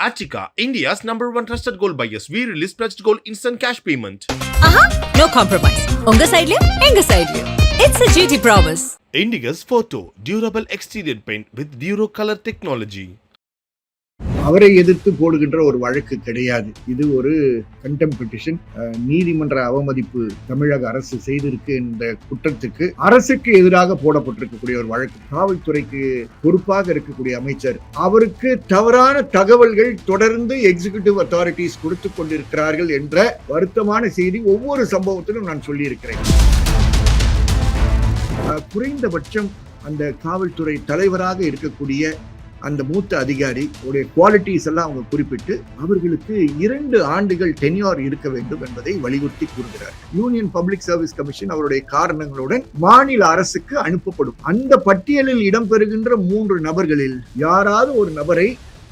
Attica, India's number one trusted gold buyers. We release pledged gold instant cash payment. ஆஹா no compromise உங்க சைடுலயும் எங்க சைடுலயும் it's a GT promise Indiga's Photo, durable exterior paint with Duro color technology. அவரை எதிர்த்து போடுகின்ற ஒரு வழக்கு கிடையாது. இது ஒரு கண்டெம் பெட்டிஷன் நீதிமன்ற அவமதிப்பு தமிழக அரசு செய்திருக்கு இந்த குற்றத்துக்கு. அரசுக்கு எதிராக போடப்பட்டிருக்கக்கூடிய ஒரு வழக்கு. காவல்துறைக்கு பொறுப்பாக இருக்கக்கூடிய அமைச்சர் அவருக்கு தவறான தகவல்கள் தொடர்ந்து எக்ஸிகியூட்டிவ் அத்தாரிட்டிஸ் கொடுத்து கொண்டிருக்கிறார்கள் என்ற வருத்தமான செய்தி ஒவ்வொரு சம்பவத்திலும் நான் சொல்லியிருக்கிறேன். குறைந்தபட்சம் அந்த காவல்துறை தலைவராக இருக்கக்கூடிய அந்த மூத்த அதிகாரி உடைய குவாலிட்டிஸ் எல்லாம் அவங்க குறிப்பிட்டு அவர்களுக்கு இரண்டு ஆண்டுகள் டென்யூர் இருக்க வேண்டும் என்பதை வலியுறுத்தி கூறுகிறார். யூனியன் பப்ளிக் சர்வீஸ் கமிஷன் அவருடைய காரணங்களுடன் மாநில அரசுக்கு அனுப்பப்படும். அந்த பட்டியலில் இடம்பெறுகின்ற மூன்று நபர்களில் யாராவது ஒரு நபரை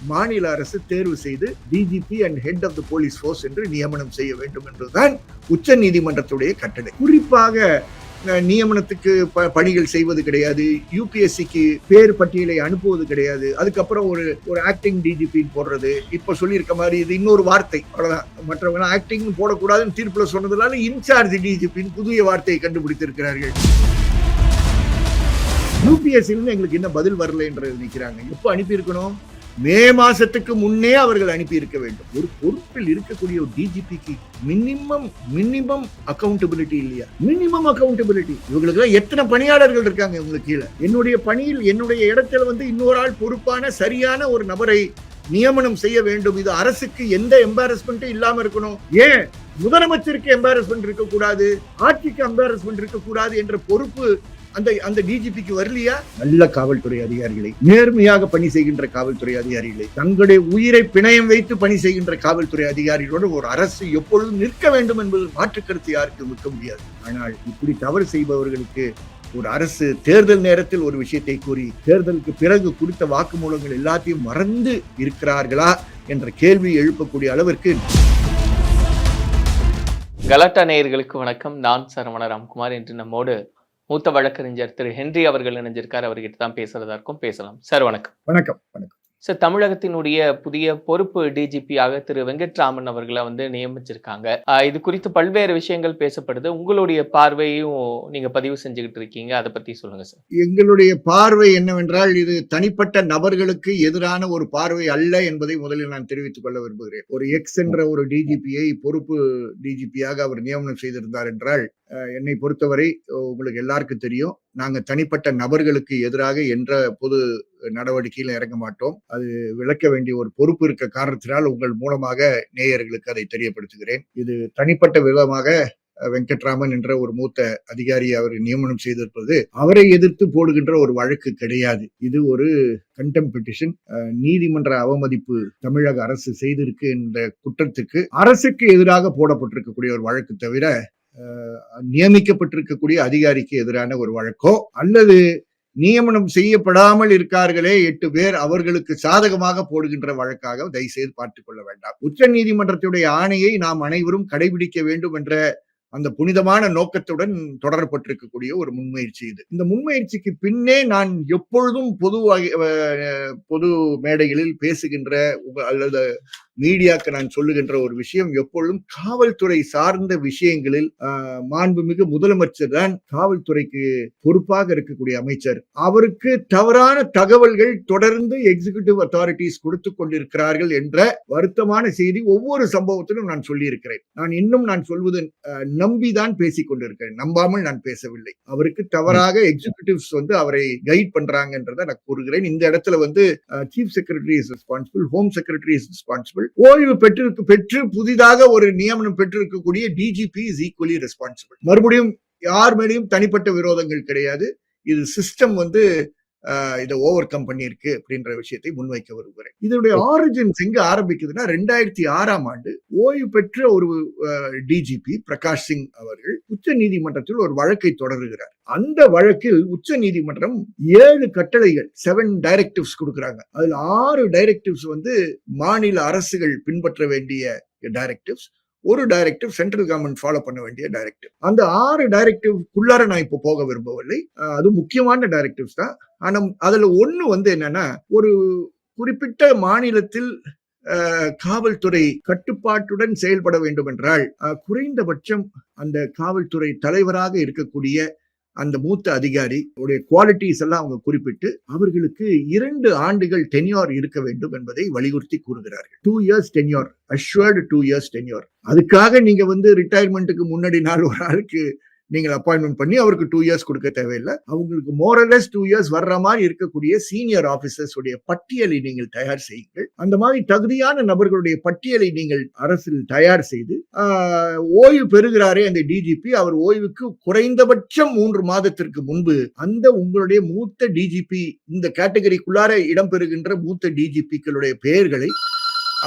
மாநில அரசு தேர்வு செய்து DGP and head of the police force என்று நியமனம் செய்ய வேண்டும் என்பதுதான் உச்ச நீதிமன்றத்துடைய கட்டளை. குறிப்பாக நியமனத்துக்கு ப- பணிகள் செய்வது கிடையாது. யூபிஎஸ்சிக்கு பேர் பட்டியலை அனுப்புவது கிடையாது. அதுக்கப்புறம் ஒரு ஒரு ஆக்டிங் டிஜிபி போடுறது. இப்ப சொல்லியிருக்க மாதிரி இது இன்னொரு வார்த்தை. அவ்வளவுதான். மற்றவங்க ஆக்டிங் போடக்கூடாதுன்னு தீர்ப்புல சொன்னதுனால இன்சார்ஜ் டிஜிபின்னு புதிய வார்த்தையை கண்டுபிடித்திருக்கிறார்கள். யூபிஎஸ்சிலிருந்து எங்களுக்கு என்ன பதில் வரல என்று நினைக்கிறாங்க எப்போ அனுப்பியிருக்கணும்? மே மாசத்துக்கு முன்னே அவர்கள் அனுப்பி இருக்க வேண்டும். ஒரு பொறுப்பில் இருக்கக்கூடிய ஒரு டிஜிபிக்கு மினிமம் மினிமம் அக்கௌண்டபிலிட்டி இல்லையா? மினிமம் அக்கௌண்டபிலிட்டி இவங்களுக்கு எத்தனை பணியாளர்கள் இருக்காங்க இவங்களுக்கு கீழே? என்னுடைய பணியில் என்னுடைய இடத்துல வந்து இன்னொரு ஆள் பொறுப்பான சரியான ஒரு நபரை நியமனம் செய்ய வேண்டும். இது அரசுக்கு எந்த எம்பாரஸ்மெண்ட்டும் இல்லாம இருக்கணும். ஏன்? முதலமைச்சருக்கு எம்பாரஸ்மெண்ட் இருக்கக்கூடாது ஆட்சிக்கு எம்பாரஸ்மெண்ட் இருக்கக்கூடாது என்ற பொறுப்பு அந்த அந்த டிஜிபிக்கு வரலையா? நல்ல காவல்துறை அதிகாரிகளை நேர்மையாக பணி செய்கின்ற காவல்துறை அதிகாரிகளை தங்களுடைய உயிரை பிணையம் வைத்து பணி செய்கின்ற காவல்துறை அதிகாரிகளோடு ஒரு அரசு எப்பொழுதும் நிற்க வேண்டும் என்பது மாற்று கருத்து யாருக்கும் நிற்க முடியாது. ஆனால் இப்படி தவறு செய்பவர்களுக்கு ஒரு அரசு தேர்தல் நேரத்தில் ஒரு விஷயத்தை கூறி தேர்தலுக்கு பிறகு கொடுத்த வாக்குமூலங்கள் எல்லாத்தையும் மறந்து இருக்கிறார்களா என்ற கேள்வி எழுப்பக்கூடிய அளவிற்கு கலாட்டா நேயர்களுக்கு வணக்கம். நான் சரவண ராம்குமார். என்று நம்மோடு மூத்த வழக்கறிஞர் திரு ஹென்றி அவர்கள் இணைஞ்சிருக்கார். அவர்கிட்ட தான் பேசுறதா இருக்கும். பேசலாம். சார் வணக்கம். வணக்கம். வணக்கம். சார் தமிழகத்தினுடைய புதிய பொறுப்பு டிஜிபியாக திரு வெங்கட்ராமன் அவர்களை வந்து நியமிச்சிருக்காங்க. இது குறித்து பல்வேறு விஷயங்கள் பேசப்படுது. உங்களுடைய பார்வையும் நீங்க பதிவு செஞ்சுக்கிட்டு இருக்கீங்க. அதை பத்தி சொல்லுங்க சார் எங்களுடைய பார்வை என்னவென்றால் இது தனிப்பட்ட நபர்களுக்கு எதிரான ஒரு பார்வை அல்ல என்பதை முதலில் நான் தெரிவித்துக் கொள்ள விரும்புகிறேன். ஒரு எக்ஸ் என்ற ஒரு டிஜிபியை பொறுப்பு டிஜிபியாக அவர் நியமனம் செய்திருந்தார் என்றால் என்னை பொறுத்தவரை உங்களுக்கு எல்லாருக்கும் தெரியும். நாங்கள் தனிப்பட்ட நபர்களுக்கு எதிராக என்ற பொது நடவடிக்கையில் இறங்க மாட்டோம். அது விளக்க வேண்டிய ஒரு பொறுப்பு இருக்க காரணத்தினால் உங்கள் மூலமாக நேயர்களுக்கு அதை தெரியப்படுத்துகிறேன். இது தனிப்பட்ட விதமாக வெங்கட்ராமன் என்ற ஒரு மூத்த அதிகாரியை அவர் நியமனம் செய்திருப்பது அவரை எதிர்த்து போடுகின்ற ஒரு வழக்கு கிடையாது. இது ஒரு கண்டெம் பெட்டிஷன் நீதிமன்ற அவமதிப்பு தமிழக அரசு செய்திருக்கு என்ற குற்றத்துக்கு அரசுக்கு எதிராக போடப்பட்டிருக்கக்கூடிய ஒரு வழக்கு தவிர நியமிக்கப்பட்டிருக்கக்கூடிய அதிகாரிக்கு எதிரான ஒரு வழக்கோ அல்லது நியமனம் செய்யப்படாமல் இருக்கார்களே எட்டு பேர் அவர்களுக்கு சாதகமாக போடுகின்ற வழக்காக தயவுசெய்து பார்த்துக் கொள்ள வேண்டாம். உச்ச நீதிமன்றத்துடைய ஆணையை நாம் அனைவரும் கடைபிடிக்க வேண்டும் என்ற அந்த புனிதமான நோக்கத்துடன் தொடரப்பட்டிருக்கக்கூடிய ஒரு முன்முயற்சி இது. இந்த முன்முயற்சிக்கு பின்னே நான் எப்பொழுதும் பொது வகை- பொது மேடைகளில் பேசுகின்ற அல்லது மீடியாக்கு நான் சொல்லுகின்ற ஒரு விஷயம் எப்பொழுதும் காவல்துறை சார்ந்த விஷயங்களில் மாண்புமிகு முதலமைச்சர் தான் காவல்துறைக்கு பொறுப்பாக இருக்கக்கூடிய அமைச்சர். அவருக்கு தவறான தகவல்கள் தொடர்ந்து எக்ஸிகியூட்டிவ் அத்தாரிட்டிஸ் கொடுத்து கொண்டிருக்கிறார்கள் என்ற வருத்தமான செய்தி ஒவ்வொரு சம்பவத்திலும் நான் சொல்லியிருக்கிறேன். நான் இன்னும் நான் சொல்வது நம்பிதான் பேசிக் கொண்டிருக்கிறேன். நம்பாமல் நான் பேசவில்லை. அவருக்கு தவறாக எக்ஸிகியூட்டிவ்ஸ் வந்து அவரை கைட் பண்றாங்கன்றதை நான் கூறுகிறேன். இந்த இடத்துல வந்து chief secretary is responsible home secretary is responsible ஓய்வு பெற்றிருக்கு பெற்று புதிதாக ஒரு நியமனம் பெற்றிருக்கக்கூடிய டிஜிபி இஸ் ஈக்குவலி ரெஸ்பான்சிபிள் மறுபடியும் யார் மேலேயும் தனிப்பட்ட விரோதங்கள் கிடையாது. இது சிஸ்டம் வந்து இதை ஓவர் கம் பண்ணியிருக்கு அப்படின்ற விஷயத்தை முன்வைக்க விரும்புகிறேன். இதனுடைய ஆரிஜின்ஸ் எங்க ஆரம்பிக்குதுன்னா ரெண்டாயிரத்தி ஆறாம் ஆண்டு ஓய்வு பெற்ற ஒரு டிஜிபி பிரகாஷ் சிங் அவர்கள் உச்ச நீதிமன்றத்தில் ஒரு வழக்கை தொடருகிறார். அந்த வழக்கில் உச்ச நீதிமன்றம் ஏழு கட்டளைகள் செவன் டைரக்டிவ்ஸ் கொடுக்குறாங்க. அதுல ஆறு டைரக்டிவ்ஸ் வந்து மாநில அரசுகள் பின்பற்ற வேண்டிய டைரக்டிவ்ஸ் ஒரு டைரக்டிவ் சென்ட்ரல் கவர்மெண்ட் ஃபாலோ பண்ண வேண்டிய டைரக்டிவ் அந்த ஆறு டைரக்டிவ்க்குள்ளார நான் இப்போ போக விரும்பவில்லை. அது முக்கியமான டைரக்டிவ்ஸ் தான். ஆனா அதுல ஒன்று வந்து என்னன்னா ஒரு குறிப்பிட்ட மாநிலத்தில் காவல்துறை கட்டுப்பாட்டுடன் செயல்பட வேண்டும் என்றால் குறைந்தபட்சம் அந்த காவல்துறை தலைவராக இருக்கக்கூடிய அந்த மூத்த அதிகாரி உடைய குவாலிட்டிஸ் எல்லாம் அவங்க குறிப்பிட்டு அவர்களுக்கு இரண்டு ஆண்டுகள் டென்யூர் இருக்க வேண்டும் என்பதை வலியுறுத்தி கூறுகிறார்கள். Two years tenure assured two years tenure அதுக்காக நீங்க வந்து ரிட்டையர்மெண்ட்டுக்கு முன்னாடி நாள் ஒரு ஆளுக்கு நீங்கள் அப்பாயின்மெண்ட் பண்ணி அவருக்கு டூ இயர்ஸ் கொடுக்க தேவையில்லை. அவங்களுக்கு மோரலஸ் டூ இயர்ஸ் வர்ற மாதிரி இருக்கக்கூடிய சீனியர் ஆபீசர்ஸ் உடைய பட்டியலை நீங்கள் தயார் செய்யுங்கள். அந்த மாதிரி தகுதியான நபர்களுடைய பட்டியலை நீங்கள் அரசில் தயார் செய்து ஓய்வு பெறுகிறாரே அந்த டிஜிபி அவர் ஓய்வுக்கு குறைந்தபட்சம் மூன்று மாதத்திற்கு முன்பு அந்த உங்களுடைய மூத்த டிஜிபி இந்த கேட்டகரிக்குள்ளார இடம்பெறுகின்ற மூத்த டிஜிபிக்களுடைய பெயர்களை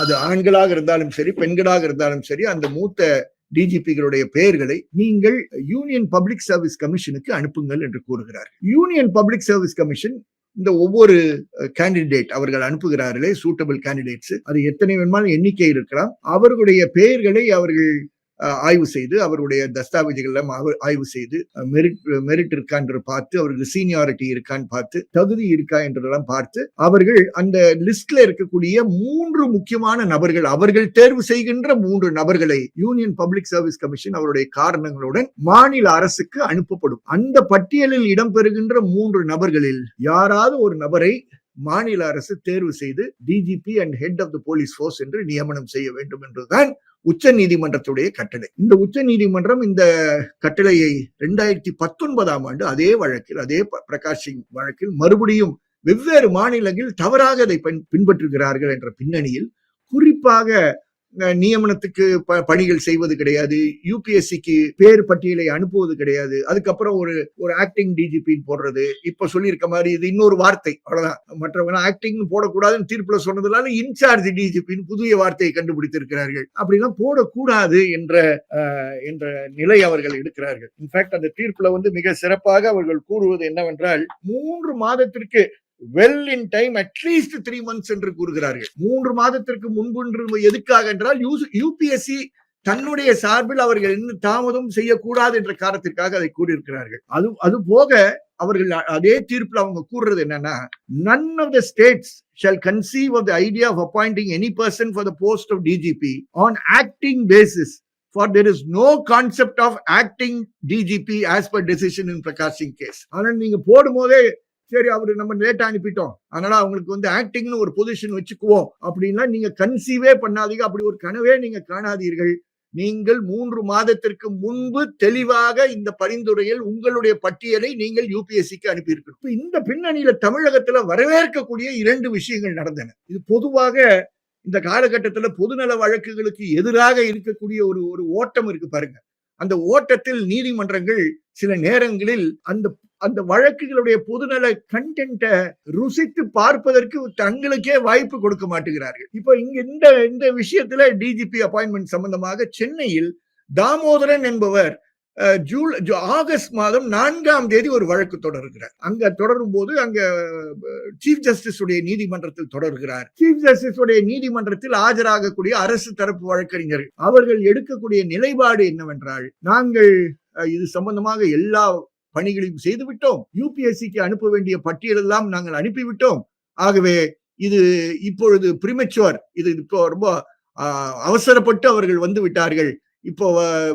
அது ஆண்களாக இருந்தாலும் சரி பெண்களாக இருந்தாலும் சரி அந்த மூத்த டிஜிபிகளுடைய பெயர்களை நீங்கள் யூனியன் பப்ளிக் சர்வீஸ் கமிஷனுக்கு அனுப்புங்கள் என்று கூறுகிறார். யூனியன் பப்ளிக் சர்வீஸ் கமிஷன் இந்த ஒவ்வொரு கேண்டிடேட் அவர்கள் அனுப்புகிறார்களே சூட்டபிள் கேண்டிடேட்ஸ் அது எத்தனை வேணுமான எண்ணிக்கை இருக்கலாம். அவர்களுடைய பெயர்களை அவர்கள் ஆய்வு செய்து அவருடைய தஸ்தாவேஜுகள் எல்லாம் ஆய்வு- ஆய்வு செய்து மெரிட் மெரிட் இருக்கான்னு பார்த்து அவருக்கு சீனியாரிட்டி இருக்கான்னு பார்த்து தகுதி இருக்கா என்றதெல்லாம் பார்த்து அவர்கள் அந்த லிஸ்ட்ல இருக்கக்கூடிய மூன்று முக்கியமான நபர்கள் அவர்கள் தேர்வு செய்கின்ற மூன்று நபர்களை யூனியன் பப்ளிக் சர்வீஸ் கமிஷன் அவருடைய காரணங்களுடன் மாநில அரசுக்கு அனுப்பப்படும். அந்த பட்டியலில் இடம்பெறுகின்ற மூன்று நபர்களில் யாராவது ஒரு நபரை மாநில அரசு தேர்வு செய்து DGP and head of the police force என்று நியமனம் செய்ய வேண்டும் என்றுதான் உச்ச நீதிமன்றத்துடைய கட்டளை. இந்த உச்ச நீதிமன்றம் இந்த கட்டளையை இரண்டாயிரத்தி பத்தொன்பதாம் ஆண்டு அதே வழக்கில் அதே பிரகாஷ் சிங் வழக்கில் மறுபடியும் வெவ்வேறு மாநிலங்களில் தவறாக அதை பின்- பின்பற்றுகிறார்கள் என்ற பின்னணியில் குறிப்பாக நியமனத்துக்கு ப- பணிகள் செய்வது கிடையாது. யூபிஎஸ்சிக்கு பேர் பட்டியலை அனுப்புவது கிடையாது. அதுக்கப்புறம் ஒரு ஒரு ஆக்டிங் டிஜிபின்னு போடுறது. இப்ப சொல்லியிருக்க மாதிரி இது இன்னொரு வார்த்தை. அவ்வளவுதான். மற்றவங்க ஆக்டிங் போடக்கூடாதுன்னு தீர்ப்புல சொன்னதுனால இன்சார்ஜ் டிஜிபின்னு புதிய வார்த்தையை கண்டுபிடித்திருக்கிறார்கள். அப்படிலாம் போடக்கூடாது என்ற என்ற நிலை அவர்கள் எடுக்கிறார்கள். இன்ஃபேக்ட் அந்த தீர்ப்புல வந்து மிக சிறப்பாக அவர்கள் கூறுவது என்னவென்றால் மூன்று மாதத்திற்கு well in time at least three months என்று கூறுகிறார்கள். மூன்று மாதத்திற்கு முன்பு என்று எதுக்காக என்றால் யூபிஎஸ்சி தன்னுடைய சார்பில் அவர்கள் என்ன தாமதம் செய்யக்கூடாது என்ற காரணத்திற்காக அதை கூறியிருக்கிறார்கள். அது அது போக அவர்கள் அதே தீர்ப்பில் அவங்க கூறுறது என்னன்னா none of the states shall conceive of the idea of appointing any person for the post of DGP on acting basis for there is no concept of acting DGP as per decision in Prakash Singh case. ஆனால் நீங்க போடும்போதே சரி அவரு நம்ம லேட்டா அனுப்பிட்டோம். அதனால அவங்களுக்கு வந்து ஆக்டிங்னு ஒரு பொசிஷன் வச்சுக்குவோம். அப்படின்னா நீங்க கன்சீவே பண்ணாதீங்க. அப்படி ஒரு கனவே நீங்க காணாதீர்கள். நீங்கள் மூன்று மாதத்திற்கு முன்பு தெளிவாக இந்த பரிந்துரையில் உங்களுடைய பட்டியலை நீங்கள் யூபிஎஸ்சிக்கு அனுப்பியிருக்கணும் இந்த பின்னணியில தமிழகத்துல வரவேற்கக்கூடிய இரண்டு விஷயங்கள் நடந்தன. இது பொதுவாக இந்த காலகட்டத்துல பொதுநல வழக்குகளுக்கு எதிராக இருக்கக்கூடிய ஒரு ஒரு ஓட்டம் இருக்கு பாருங்க. அந்த ஓட்டத்தில் நீதிமன்றங்கள் சில நேரங்களில் அந்த அந்த வழக்குகளுடைய பொதுநல கண்டென்ட்டை ருசித்து பார்ப்பதற்கு தங்களுக்கே வாய்ப்பு கொடுக்க மாட்டுகிறார்கள். இப்போ இங்க இந்த இந்த விஷயத்துல டிஜிபி அப்பாயின்மெண்ட் சம்பந்தமாக சென்னையில் தாமோதரன் என்பவர் ஜூலை ஆகஸ்ட் மாதம் நான்காம் தேதி ஒரு வழக்கு தொடர்கிறார். அங்க தொடரும் போது அங்க சீஃப் ஜஸ்டிஸ் உடைய நீதிமன்றத்தில் தொடர்கிறார். சீஃப் ஜஸ்டிஸ் உடைய நீதிமன்றத்தில் ஆஜராகக்கூடிய அரசு தரப்பு வழக்கறிஞர்கள் அவர்கள் எடுக்கக்கூடிய நிலைப்பாடு என்னவென்றால் நாங்கள் இது சம்பந்தமாக எல்லா பணிகளையும் செய்துவிட்டோம். யூபிஎஸ்சிக்கு அனுப்ப வேண்டிய பட்டியலெல்லாம் நாங்கள் அனுப்பிவிட்டோம். ஆகவே இது இப்பொழுது பிரிமெச்சுவர் இது இப்போ ரொம்ப அவசரப்பட்டு அவர்கள் வந்து விட்டார்கள். இப்போ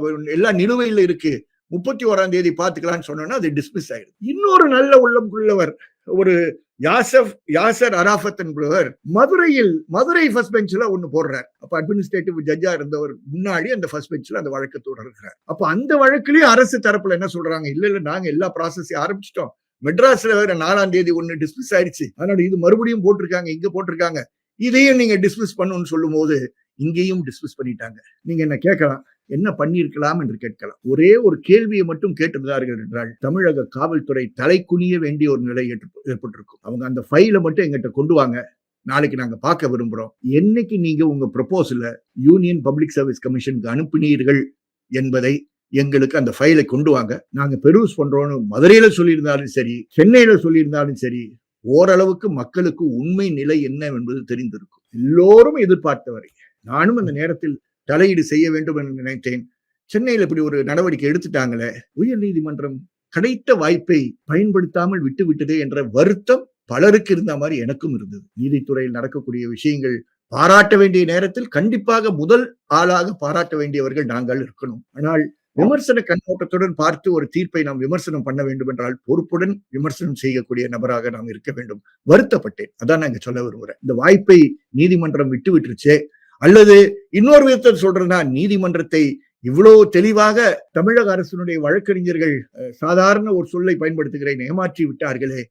எல்லா எல்லாம் நிலுவையில் இருக்கு. முப்பத்தி ஓராம் தேதி பார்த்துக்கலாம்னு சொன்னோன்னா அது டிஸ்மிஸ் ஆயிடுது. இன்னொரு நல்ல உள்ளம் உள்ளவர் ஒரு யாசப் யாசர் அராஃபத் என்பவர் மதுரையில் மதுரை ஃபர்ஸ்ட் பெஞ்சில் ஒன்று போடுறார். அப்ப அட்மினிஸ்ட்ரேட்டிவ் ஜட்ஜா இருந்தவர் முன்னாடி அந்த ஃபர்ஸ்ட் பெஞ்சில் அந்த வழக்கு தொடர்கிறார். அப்ப அந்த வழக்குலயும் அரசு தரப்புல என்ன சொல்றாங்க? இல்ல இல்ல நாங்க எல்லா ப்ராசஸையும் ஆரம்பிச்சிட்டோம். மெட்ராஸ்ல வேற நாலாம் தேதி ஒன்னு டிஸ்மிஸ் ஆயிடுச்சு. அதனால இது மறுபடியும் போட்டிருக்காங்க இங்க போட்டிருக்காங்க. இதையும் நீங்க டிஸ்மிஸ் பண்ணுன்னு சொல்லும் போது இங்கேயும் டிஸ்மிஸ் பண்ணிட்டாங்க. நீங்க என்ன கேட்கலாம்? என்ன பண்ணியிருக்கலாம் என்று கேட்கலாம். ஒரே ஒரு கேள்வியை மட்டும் கேட்டிருந்தார்கள் என்றால் தமிழக காவல்துறை தலை குனிய வேண்டிய ஒரு நிலை ஏற்ப- ஏற்பட்டிருக்கும். அவங்க அந்த ஃபைலை மட்டும் எங்கிட்ட கொண்டு வாங்க. நாளைக்கு நாங்க பார்க்க விரும்புறோம். என்னைக்கு நீங்க உங்க ப்ரொபோசல யூனியன் பப்ளிக் சர்வீஸ் கமிஷனுக்கு அனுப்பினீர்கள் என்பதை எங்களுக்கு அந்த ஃபைலை கொண்டு வாங்க. நாங்க பெருஸ் பண்றோம்னு மதுரையில சொல்லியிருந்தாலும் சரி சென்னையில சொல்லியிருந்தாலும் சரி ஓரளவுக்கு மக்களுக்கு உண்மை நிலை என்ன என்பது தெரிந்திருக்கும். எல்லோரும் எதிர்பார்த்தவரை. நானும் அந்த நேரத்தில் தலையீடு செய்ய வேண்டும் என்று நினைத்தேன். சென்னையில் இப்படி ஒரு நடவடிக்கை எடுத்துட்டாங்களே உயர் நீதிமன்றம் கிடைத்த வாய்ப்பை பயன்படுத்தாமல் விட்டுவிட்டதே என்ற வருத்தம் பலருக்கு இருந்த மாதிரி எனக்கும் இருந்தது. நீதித்துறையில் நடக்கக்கூடிய விஷயங்கள் பாராட்ட வேண்டிய நேரத்தில் கண்டிப்பாக முதல் ஆளாக பாராட்ட வேண்டியவர்கள் நாங்கள் இருக்கணும். ஆனால் விமர்சன கண்ணோட்டத்துடன் பார்த்து ஒரு தீர்ப்பை நாம் விமர்சனம் பண்ண வேண்டும் என்றால் பொறுப்புடன் விமர்சனம் செய்யக்கூடிய நபராக நாம் இருக்க வேண்டும். வருத்தப்பட்டேன். அதான் நான் இங்க சொல்ல வருகிறேன் இந்த வாய்ப்பை நீதிமன்றம் விட்டு விட்டுருச்சே அல்லது இன்னொரு விதத்தில் சொல்றேன்னா நீதிமன்றத்தை இவ்வளவு தெளிவாக தமிழக அரசினுடைய வழக்கறிஞர்கள் சாதாரண ஒரு சொல்லை பயன்படுத்துகிறேன் ஏமாற்றி விட்டார்களே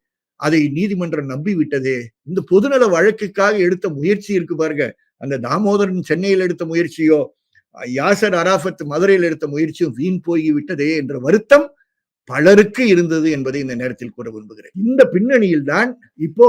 அதை நீதிமன்றம் நம்பி விட்டதே இந்த பொதுநல வழக்குக்காக எடுத்த முயற்சி இருக்கு பாருங்க. அந்த தாமோதரன் சென்னையில் எடுத்த முயற்சியோ யாசர் அராஃபத் மதுரையில் எடுத்த முயற்சியும் வீண் போய் விட்டதே என்ற வருத்தம் பலருக்கு இருந்தது என்பதை இந்த நேரத்தில் கூற விரும்புகிறேன். இந்த பின்னணியில் தான் இப்போ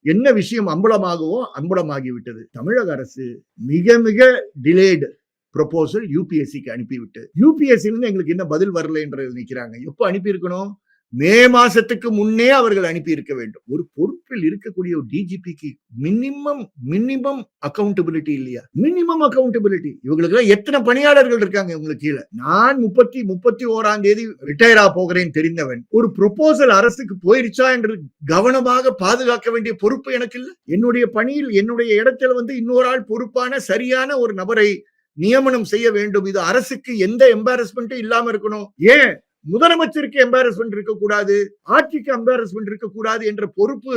என்ன விஷயம் அம்பலமாகவோ அம்பலமாகிவிட்டது. தமிழக அரசு மிக மிக டிலேடு ப்ரொபோசல் யூபிஎஸ்சிக்கு அனுப்பிவிட்டு. யூபிஎஸ்சிலிருந்து எங்களுக்கு என்ன பதில் வரல என்று நினைக்கிறாங்க எப்போ அனுப்பியிருக்கணும்? மே மாசத்துக்கு முன்னே அவர்கள் அனுப்பி இருக்க வேண்டும். ஒரு பொறுப்பில் இருக்கக்கூடிய ஒரு டிஜிபிக்கு மினிமம் மினிமம் அக்கௌண்டபிலிட்டி இல்லையா? மினிமம் அக்கௌண்டபிலிட்டி இவங்களுக்கு எல்லாம் எத்தனை பணியாளர்கள் இருக்காங்க இவங்களுக்கு கீழே? நான் முப்பத்தி முப்பத்தி ஓராம் தேதி ரிட்டையர் ஆக போகிறேன் தெரிந்தவன் ஒரு ப்ரொபோசல் அரசுக்கு போயிருச்சா என்று கவனமாக பாதுகாக்க வேண்டிய பொறுப்பு எனக்கு இல்லை. என்னுடைய பணியில் என்னுடைய இடத்துல வந்து இன்னொரு ஆள் பொறுப்பான சரியான ஒரு நபரை நியமனம் செய்ய வேண்டும். இது அரசுக்கு எந்த எம்பாரஸ்மெண்ட்டும் இல்லாம இருக்கணும். ஏன்? முதலமைச்சருக்கு எம்பாரஸ்மெண்ட் இருக்கக்கூடாது ஆட்சிக்கு எம்பாரஸ்மெண்ட் இருக்கக்கூடாது என்ற பொறுப்பு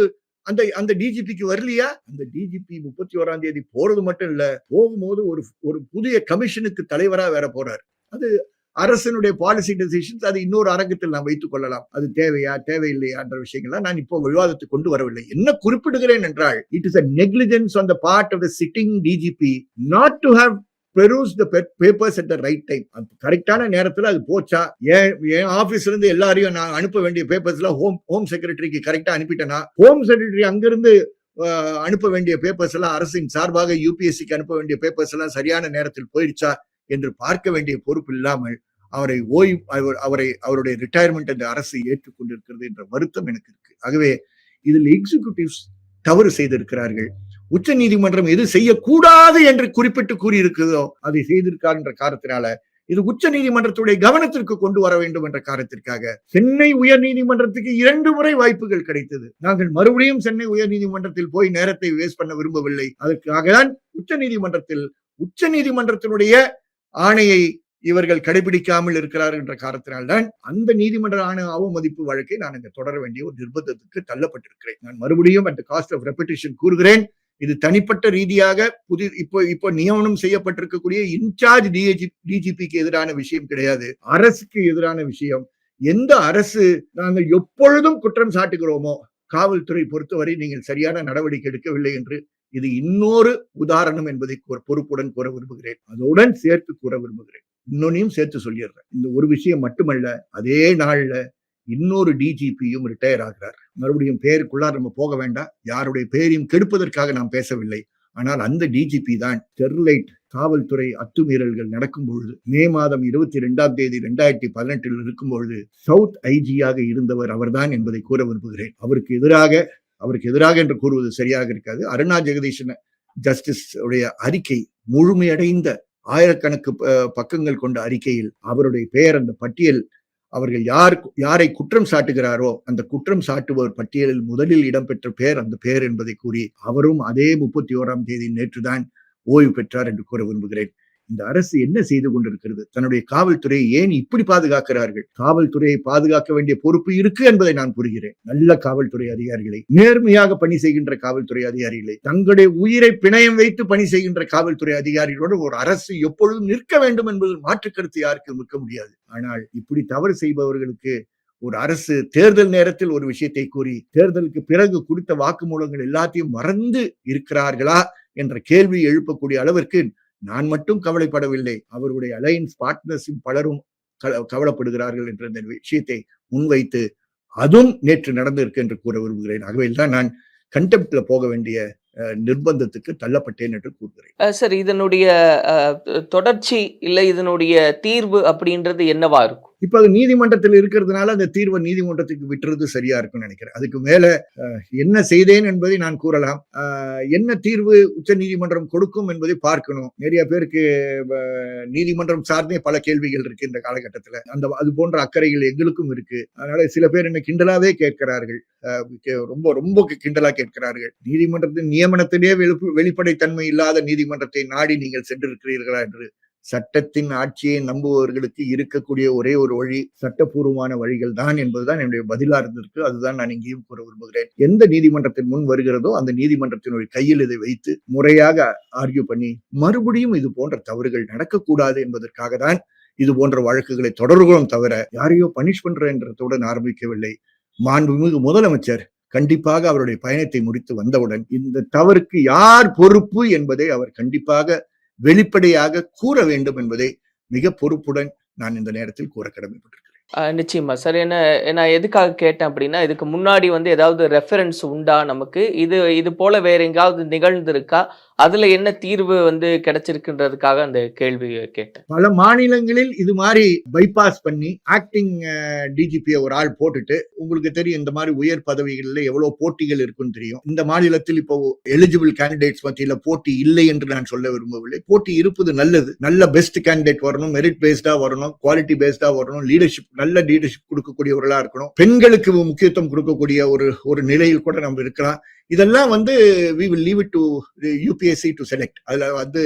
அந்த அந்த டிஜிபிக்கு வரலையா? அந்த டிஜிபி முப்பத்தி ஓராம் தேதி போறது மட்டும் இல்ல போகும்போது ஒரு ஒரு புதிய கமிஷனுக்கு தலைவரா வேற போறாரு. அது அரசனுடைய பாலிசி டெசிஷன்ஸ் அது இன்னொரு அரங்கத்தில் நாம் வைத்துக் கொள்ளலாம். அது தேவையா தேவையில்லையா என்ற விஷயங்கள்லாம் நான் இப்போ விவாதத்துக்கு கொண்டு வரவில்லை. என்ன குறிப்பிடுகிறேன் என்றால் it is a negligence on the part of the sitting DGP not to have peruse the papers at the right time கரெக்டான நேரத்துல அது போச்சா? ஏன் என் ஆபீஸ்ல இருந்து எல்லாரையும் நான் அனுப்ப வேண்டிய பேப்பர்ஸ்ல ஹோம் ஹோம் செக்ரட்டரிக்கு கரெக்டா அனுப்பிட்டேனா? ஹோம் செக்ரட்டரி அங்கிருந்து அனுப்ப வேண்டிய பேப்பர்ஸ் எல்லாம் அரசின் சார்பாக யூபிஎஸ்சிக்கு அனுப்ப வேண்டிய பேப்பர்ஸ் எல்லாம் சரியான நேரத்தில் போயிடுச்சா? என்று பார்க்க வேண்டிய பொறுப்பு இல்லாமல் அவரை ஓய்வு அவர் அவரை அவருடைய ரிட்டையர்மெண்ட் அந்த அரசு ஏற்றுக்கொண்டிருக்கிறது என்ற வருத்தம் எனக்கு இருக்கு. ஆகவே இதில் எக்ஸிகியூட்டிவ்ஸ் தவறு செய்திருக்கிறார்கள். உச்ச நீதிமன்றம் எது செய்யக்கூடாது என்று குறிப்பிட்டு கூறியிருக்கிறதோ அதை செய்திருக்கார் என்ற காரணத்தினால இது உச்ச நீதிமன்றத்துடைய கவனத்திற்கு கொண்டு வர வேண்டும் என்ற காரணத்திற்காக சென்னை உயர் நீதிமன்றத்துக்கு இரண்டு முறை வாய்ப்புகள் கிடைத்தது. நாங்கள் மறுபடியும் சென்னை உயர் நீதிமன்றத்தில் போய் நேரத்தை வேஸ்ட் பண்ண விரும்பவில்லை. அதற்காக தான் உச்ச நீதிமன்றத்தில் உச்ச நீதிமன்றத்தினுடைய ஆணையை இவர்கள் கடைபிடிக்காமல் இருக்கிறார் என்ற காரணத்தினால்தான் அந்த நீதிமன்ற ஆணை அவமதிப்பு வழக்கை நான் இங்க தொடர வேண்டிய ஒரு நிர்பந்தத்துக்கு தள்ளப்பட்டிருக்கிறேன். நான் மறுபடியும் அந்த காஸ்ட் ஆஃப் ரெப்படேஷன் கூறுகிறேன். இது தனிப்பட்ட ரீதியாக புதி இப்போ இப்போ நியமனம் செய்யப்பட்டிருக்கக்கூடிய இன்சார்ஜ் டிஜி டிஜிபிக்கு எதிரான விஷயம் கிடையாது. அரசுக்கு எதிரான விஷயம். எந்த அரசு நாங்கள் எப்பொழுதும் குற்றம் சாட்டுகிறோமோ காவல்துறை பொறுத்தவரை நீங்கள் சரியான நடவடிக்கை எடுக்கவில்லை என்று இது இன்னொரு உதாரணம் என்பதை கூற- பொறுப்புடன் கூற விரும்புகிறேன். அதுடன் சேர்த்து கூற விரும்புகிறேன். இன்னொன்னையும் சேர்த்து சொல்லிடுறேன். இந்த ஒரு விஷயம் மட்டுமல்ல அதே நாள்ல இன்னொரு டிஜிபியும் ரிட்டையர் ஆகிறார். மறுபடியும் பேருக்குள்ளார் நம்ம போக வேண்டாம். யாருடைய பேரையும் கெடுப்பதற்காக நாம் பேசவில்லை. ஆனால் அந்த டிஜிபி தான் ஸ்டெர்லைட் காவல்துறை அத்துமீறல்கள் நடக்கும் பொழுது மே மாதம் இருபத்தி ரெண்டாம் தேதி ரெண்டாயிரத்தி பதினெட்டில் இருக்கும் பொழுது சவுத் ஐஜியாக இருந்தவர் அவர்தான் என்பதை கூற விரும்புகிறேன். அவருக்கு எதிராக அவருக்கு எதிராக என்று கூறுவது சரியாக இருக்காது. அருணா ஜெகதீஷன் ஜஸ்டிஸ் உடைய அறிக்கை முழுமையடைந்த ஆயிரக்கணக்கு பக்கங்கள் கொண்ட அறிக்கையில் அவருடைய பெயர் அந்த பட்டியல் அவர்கள் யார் யாரை குற்றம் சாட்டுகிறாரோ அந்த குற்றம் சாட்டுபவர் பட்டியலில் முதலில் இடம்பெற்ற பெயர் அந்த பெயர் என்பதை கூறி அவரும் அதே முப்பத்தி ஓராம் தேதி நேற்றுதான் ஓய்வு பெற்றார் என்று கூற விரும்புகிறேன். இந்த அரசு என்ன செய்து கொண்டிருக்கிறது? தன்னுடைய காவல்துறையை ஏன் இப்படி பாதுகாக்கிறார்கள்? காவல்துறையை பாதுகாக்க வேண்டிய பொறுப்பு இருக்கு என்பதை நான் புரிகிறேன். நல்ல காவல்துறை அதிகாரிகளை நேர்மையாக பணி செய்கின்ற காவல்துறை அதிகாரிகளை தங்களுடைய உயிரை பிணையம் வைத்து பணி செய்கின்ற காவல்துறை அதிகாரிகளோடு ஒரு அரசு எப்பொழுதும் நிற்க வேண்டும் என்பது மாற்று கருத்து யாருக்கும் இருக்க முடியாது. ஆனால் இப்படி தவறு செய்பவர்களுக்கு ஒரு அரசு தேர்தல் நேரத்தில் ஒரு விஷயத்தை கூறி தேர்தலுக்கு பிறகு கொடுத்த வாக்குமூலங்கள் எல்லாத்தையும் மறந்து இருக்கிறார்களா? என்ற கேள்வி எழுப்பக்கூடிய அளவிற்கு நான் மட்டும் கவலைப்படவில்லை. அவருடைய அலையன்ஸ் பார்ட்னர்ஸும் பலரும் கவலைப்படுகிறார்கள் என்ற இந்த விஷயத்தை முன்வைத்து அதுவும் நேற்று நடந்திருக்கு என்று கூற விரும்புகிறேன். ஆகவே தான் நான் கண்டெப்ட்ல போக வேண்டிய நிர்பந்தத்துக்கு தள்ளப்பட்டேன் என்று கூறுகிறேன். சார் இதனுடைய தொடர்ச்சி இல்லை இதனுடைய தீர்வு அப்படின்றது என்னவா இருக்கும்? இப்ப அது நீதிமன்றத்தில் இருக்கிறதுனால அந்த தீர்வை நீதிமன்றத்துக்கு விட்டுறது சரியா இருக்கும்னு நினைக்கிறேன். அதுக்கு மேல என்ன செய்தேன் என்பதை நான் கூறலாம். என்ன தீர்வு உச்ச நீதிமன்றம் கொடுக்கும் என்பதை பார்க்கணும். நிறைய பேருக்கு நீதிமன்றம் சார்ந்தே பல கேள்விகள் இருக்கு இந்த காலகட்டத்துல. அந்த அது போன்ற அக்கறைகள் எங்களுக்கும் இருக்கு. அதனால சில பேர் என்ன கிண்டலாவே கேட்கிறார்கள். அஹ், கே- ரொம்ப ரொம்ப கிண்டலா கேட்கிறார்கள். நீதிமன்றத்தின் நியமனத்திலேயே வெளிப்பு- வெளிப்படைத்தன்மை இல்லாத நீதிமன்றத்தை நாடி நீங்கள் சென்றிருக்கிறீர்களா என்று சட்டத்தின் ஆட்சியை நம்புபவர்களுக்கு இருக்கக்கூடிய ஒரே ஒரு வழி சட்டப்பூர்வமான வழிகள் தான் என்பதுதான் என்னுடைய பதிலா இருந்திருக்கு. அதுதான் நான் இங்கேயும் கூற விரும்புகிறேன். எந்த நீதிமன்றத்தின் முன் வருகிறதோ அந்த நீதிமன்றத்தினுடைய கையில் இதை வைத்து முறையாக ஆர்கியூ பண்ணி மறுபடியும் இது போன்ற தவறுகள் நடக்கக்கூடாது என்பதற்காக தான் இது போன்ற வழக்குகளை தொடர்கிறோம் தவிர யாரையோ பனிஷ் பண்றன்றதுடன் ஆரம்பிக்கவில்லை. மாண்புமிகு முதலமைச்சர் கண்டிப்பாக அவருடைய பயணத்தை முடித்து வந்தவுடன் இந்த தவறுக்கு யார் பொறுப்பு என்பதை அவர் கண்டிப்பாக வெளிப்படையாக கூற வேண்டும் என்பதை மிக பொறுப்புடன் நான் இந்த நேரத்தில் கூற கடமைப்பட்டிருக்கிறேன். நிச்சயமா. சார் என்ன நான் எதுக்காக கேட்டேன் அப்படின்னா இதுக்கு முன்னாடி வந்து ஏதாவது ரெஃபரன்ஸ் உண்டா நமக்கு? இது இது போல வேற எங்காவது நிகழ்ந்திருக்கா? அதுல என்ன தீர்வு வந்து கிடைச்சிருக்குன்றதுக்காக அந்த கேள்வியை கேட்டேன். பல மாநிலங்களில் இது மாதிரி பைபாஸ் பண்ணி ஆக்டிங் டிஜிபியை ஒரு ஆள் போட்டுட்டு உங்களுக்கு தெரியும் இந்த மாதிரி உயர் பதவிகளில் எவ்வளவு போட்டிகள் இருக்குன்னு தெரியும். இந்த மாநிலத்தில் இப்போ எலிஜிபிள் கேண்டிடேட்ஸ் மத்தியில போட்டி இல்லை என்று நான் சொல்ல விரும்பவில்லை. போட்டி இருப்பது நல்லது. நல்ல பெஸ்ட் கேண்டிடேட் வரணும் மெரிட் பேஸ்டா வரணும் குவாலிட்டி பேஸ்டா வரணும் லீடர்ஷிப் நல்ல லீடர்ஷிப் கொடுக்கக்கூடியவர்களா இருக்கணும். பெண்களுக்கு முக்கியத்துவம் கொடுக்கக்கூடிய ஒரு ஒரு நிலையில் கூட நம்ம இருக்கலாம். இதெல்லாம் வந்து we will leave it to UPSC to select அதுல வந்து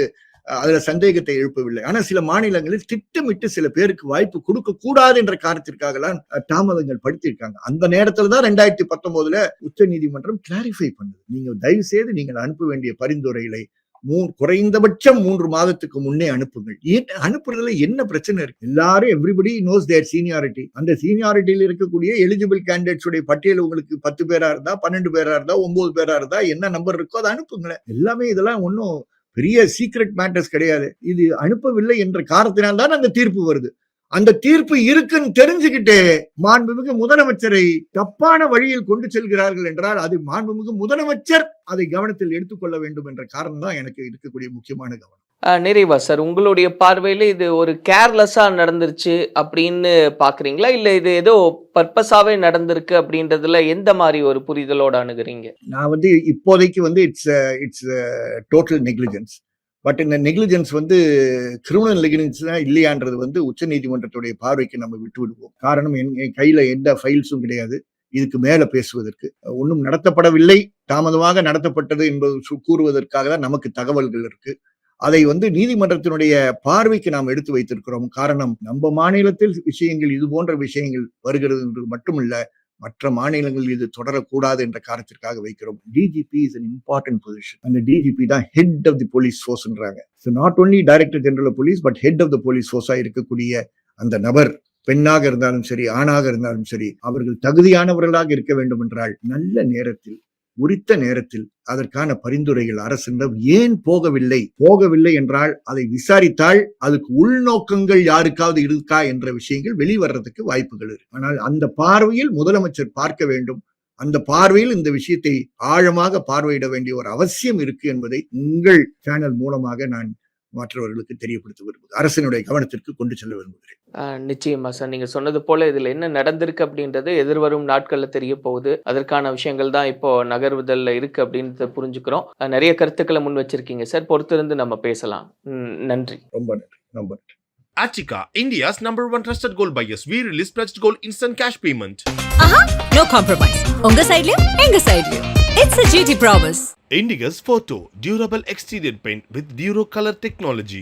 அதுல சந்தேகத்தை எழுப்பவில்லை. ஆனா சில மாநிலங்களில் திட்டமிட்டு சில பேருக்கு வாய்ப்பு கொடுக்க கூடாது என்ற காரணத்திற்காகலாம் தாமதங்கள் படுத்திருக்காங்க அந்த நேரத்துல தான் ரெண்டாயிரத்தி பத்தொன்பதுல உச்ச நீதிமன்றம் கிளாரிஃபை பண்ணுது. நீங்க தயவு செய்து நீங்கள் அனுப்ப வேண்டிய பரிந்துரைகளை மூ குறைந்தபட்சம் மூன்று மாதத்துக்கு முன்னே அனுப்புங்கள். அனுப்புறதுல என்ன பிரச்சனை இருக்கு? எல்லாரும் எவ்ரிபடி நோஸ் தேர் சீனியாரிட்டி அந்த சீனியாரிட்டியில் இருக்கக்கூடிய எலிஜிபிள் கேண்டிடேட்ஸ் உடைய பட்டியல் உங்களுக்கு பத்து பேரா இருந்தா பன்னெண்டு பேரா இருந்தா ஒன்பது பேரா இருந்தா என்ன நம்பர் இருக்கோ அதை அனுப்புங்களேன். எல்லாமே இதெல்லாம் ஒன்றும் பெரிய சீக்ரெட் மேட்டர்ஸ் கிடையாது. இது அனுப்பவில்லை என்ற காரணத்தினால் தான் அந்த தீர்ப்பு வருது. அந்த தீர்ப்பு இருக்குன்னு தெரிஞ்சுக்கிட்டே மாண்புமிகு முதலமைச்சரை தப்பான வழியில் கொண்டு செல்கிறார்கள் என்றால் அது மாண்புமிகு முதலமைச்சர் அதை கவனத்தில் எடுத்துக்கொள்ள வேண்டும் என்ற காரணம் தான் எனக்கு இருக்கக்கூடிய முக்கியமான கவனம். நிறைவா சார். உங்களுடைய பார்வையில இது ஒரு கேர்லெஸ்ஸா நடந்துருச்சு அப்படின்னு பாக்குறீங்களா? இல்ல இது ஏதோ பர்பஸாவே நடந்திருக்கு அப்படின்றதுல எந்த மாதிரி ஒரு புரிதலோட அணுகுறீங்க? நான் வந்து இப்போதைக்கு வந்து it's it's total negligence but இந்த நெக்லிஜென்ஸ் வந்து கிரிமினல் நெக்லிஜென்ஸ் தான் இல்லையான்றது வந்து உச்ச நீதிமன்றத்துடைய பார்வைக்கு நம்ம விட்டு விடுவோம் காரணம் என் கையில எந்த ஃபைல்ஸும் கிடையாது. இதுக்கு மேல பேசுவதற்கு. ஒன்றும் நடத்தப்படவில்லை. தாமதமாக நடத்தப்பட்டது என்பது சு- கூறுவதற்காக தான் நமக்கு தகவல்கள் இருக்கு. அதை வந்து நீதிமன்றத்தினுடைய பார்வைக்கு நாம் எடுத்து வைத்திருக்கிறோம். காரணம் நம்ம மாநிலத்தில் விஷயங்கள் இது போன்ற விஷயங்கள் வருகிறது என்று மட்டுமல்ல மற்ற மாநிலங்களில் இது தொடரக்கூடாது என்ற காரணத்திற்காக வைக்கிறோம். DGP is an important position அந்த டிஜிபி தான் head of the police ஃபோர்ஸ்ன்றாங்க so not only director general police but head of the police ஃபோர்ஸாக இருக்கக்கூடிய அந்த நபர் பெண்ணாக இருந்தாலும் சரி ஆணாக இருந்தாலும் சரி அவர்கள் தகுதியானவர்களாக இருக்க வேண்டும் என்றால் நல்ல நேரத்தில் உரித்த நேரத்தில் அதற்கான பரிந்துரைகள் அரசிடம் ஏன் போகவில்லை? போகவில்லை என்றால் அதை விசாரித்தால் அதுக்கு உள்நோக்கங்கள் யாருக்காவது இருக்கா என்ற விஷயங்கள் வெளிவர்றதுக்கு வாய்ப்புகள் இருக்கு. ஆனால் அந்த பார்வையில் முதலமைச்சர் பார்க்க வேண்டும். அந்த பார்வையில் இந்த விஷயத்தை ஆழமாக பார்வையிட வேண்டிய ஒரு அவசியம் இருக்கு என்பதை உங்கள் சேனல் மூலமாக நான் மற்றவர்களுக்கு தெரியப்படுத்த விரும்புகிறேன். அரசினுடைய கவனத்திற்கு கொண்டு செல்ல விரும்புகிறேன். நிச்சயமா சார். நீங்க சொன்னது போல இதுல என்ன நடந்திருக்கு அப்படின்றது எதிர்வரும் நாட்கள்ல தெரிய போகுது. அதற்கான விஷயங்கள் தான் இப்போ நகர்வுதல்ல இருக்கு அப்படின்றத புரிஞ்சுக்கிறோம். நிறைய கருத்துக்களை முன் வச்சிருக்கீங்க சார். பொறுத்திருந்து நம்ம பேசலாம். நன்றி. ரொம்ப நன்றி. ரொம்ப நன்றி. Achika, India's number one trusted gold buyers. We release pledged gold instant cash payment. ஆஹா நோ காம்ப்ரமைஸ் உங்க சைடுலயும் எங்க சைடுலயும் it's a GT promise Indigus Photo, durable exterior paint with Duro color technology.